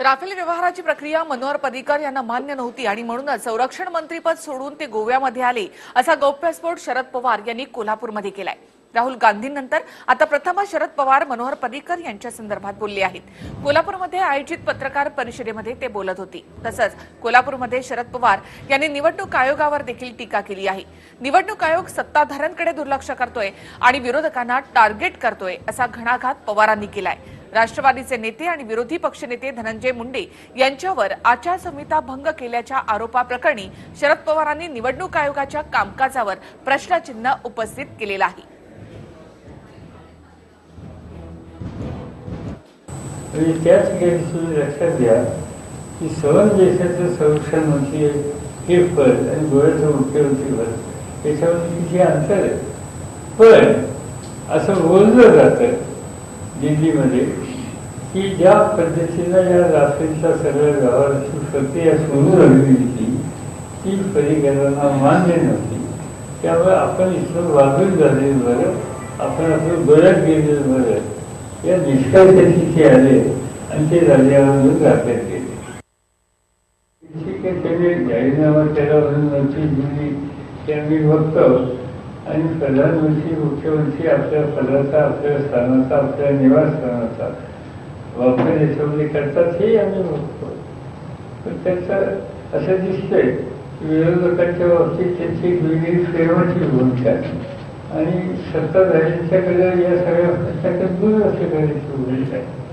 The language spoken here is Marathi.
राफेल व्यवहाराची प्रक्रिया मनोहर पर्रिकर यांना मान्य नव्हती आणि म्हणूनच संरक्षण मंत्रीपद सोडून ते गोव्यामध्ये आले असा गौप्यस्फोट शरद पवार यांनी कोल्हापूरमध्ये केलाय. राहुल गांधींनंतर आता प्रथमच शरद पवार मनोहर पर्रिकर यांच्या संदर्भात बोलले आहेत. कोल्हापूरमध्ये आयोजित पत्रकार परिषदेमध्ये ते बोलत होते. तसंच कोल्हापूरमध्ये शरद पवार यांनी निवडणूक आयोगावर देखील टीका केली आहे. निवडणूक आयोग सत्ताधाऱ्यांकडे दुर्लक्ष करतोय आणि विरोधकांना टार्गेट करतोय असा घणाघात पवारांनी केलाय. राष्ट्रवादीचे नेते आणि विरोधी पक्षनेते धनंजय मुंडे यांच्यावर आचारसंहिता भंग केल्याच्या आरोपाप्रकरणी शरद पवारांनी निवडणूक आयोगाच्या कामकाजावर प्रश्नचिन्ह उपस्थित केलेलं आहे. त्याच तुम्ही लक्षात घ्या की सहज देशाचं संरक्षण मंत्री हे पद आणि गोव्याचं मुख्यमंत्री पद याच्यामध्ये किती अंतर आहे? पण असं बोललं जातं दिल्लीमध्ये की ज्या पद्धतीनं या रात्रीच्या सगळ्या व्यवहाराची प्रक्रिया सुरू झाली होती ती परिगणना मान्य नव्हती. त्यामुळे आपण इथं वागून झालेलं बरं आपण आपलं बरं गेलेलं बरं. या निष्कर्षाशी ते आले आणि ते राजावरून राखत गेले ठीक आहे त्याने जाहीरनामा त्याला मंत्री दिली. ते बघतो आणि प्रधानमंत्री मुख्यमंत्री आपल्या पदाचा आपल्या स्थानाचा आपल्या निवासस्थानाचा वापर याच्यामध्ये करतात हे आम्ही म्हणतो. पण त्याचं असं दिसतंय की विरोधकांच्या बाबतीत त्यांची वेगळी प्रेमाची भूमिका आणि सत्ताधाऱ्यांच्याकडे या सगळ्या प्रश्नाकडे दूर असं करायची भूमिका आहे.